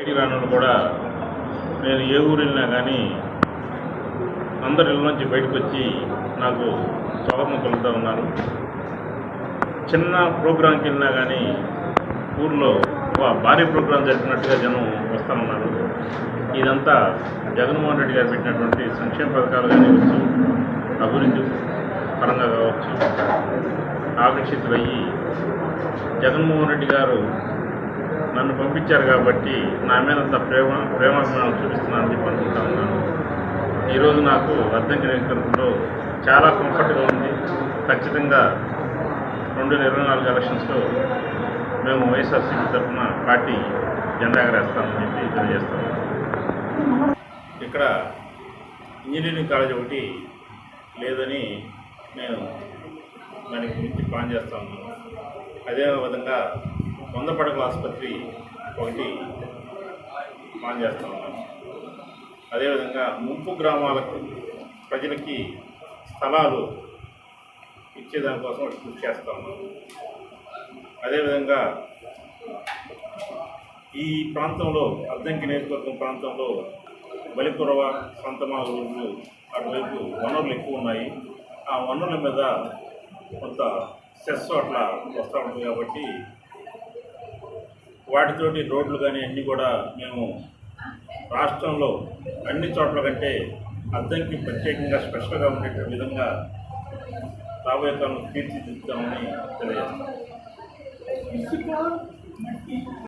ఏ ఊరు వెళ్ళినా కానీ అందరి నుంచి బయటకు వచ్చి నాకు స్వాగతం కలుగుతూ ఉన్నారు. చిన్న ప్రోగ్రాంకి వెళ్ళినా కానీ ఊర్లో ఒక భారీ ప్రోగ్రాం జరిపినట్టుగా జనం వస్తామన్నారు ఇదంతా జగన్మోహన్ రెడ్డి గారు పెట్టినటువంటి సంక్షేమ పథకాలు కానివచ్చు అభివృద్ధి పరంగా కావచ్చు ఆకర్షితులయ్యి జగన్మోహన్ రెడ్డి గారు నన్ను పంపించారు కాబట్టి నా మీద అంత ప్రేమ ప్రేమాభిమానం చూపిస్తున్నానని చెప్పి అనుకుంటా ఉన్నాను. ఈరోజు నాకు అర్థం నియోజకవర్గంలో చాలా కంఫర్ట్గా ఉంది. ఖచ్చితంగా రెండు వేల ఇరవై నాలుగు ఎలక్షన్స్లో మేము వైఎస్ఆర్సీపీ తరఫున పార్టీ జెండా ఎగరేస్తామని చెప్పి తెలియజేస్తాము ఇక్కడ ఇంజనీరింగ్ కాలేజ్ ఒకటి లేదని నేను దానికి గురించి ప్లాన్ చేస్తా ఉన్నాను. అదే విధంగా ఆసుపత్రి ఒకటి ప్లాన్ చేస్తా ఉన్నాను అదేవిధంగా ముంపు గ్రామాలకు ప్రజలకి స్థలాలు ఇచ్చేదానికోసం ఒకటి కృషి చేస్తా ఉన్నాను అదేవిధంగా ఈ ప్రాంతంలో అద్దంకి నియోజకవర్గం ప్రాంతంలో బలికురవ సంతమాల రోజులు అటువైపు వనరులు ఎక్కువ ఉన్నాయి. ఆ వనరుల మీద కొంత సెస్ అట్లా వస్తూ ఉంటుంది కాబట్టి వాటితోటి రోడ్లు కానీ అన్నీ కూడా మేము రాష్ట్రంలో అన్ని చోట్ల కంటే అద్దంకి ప్రత్యేకంగా స్పెషల్గా ఉండే విధంగా రాబోయే కాలంలో తీర్చిదిద్దామని తెలియజేస్తాం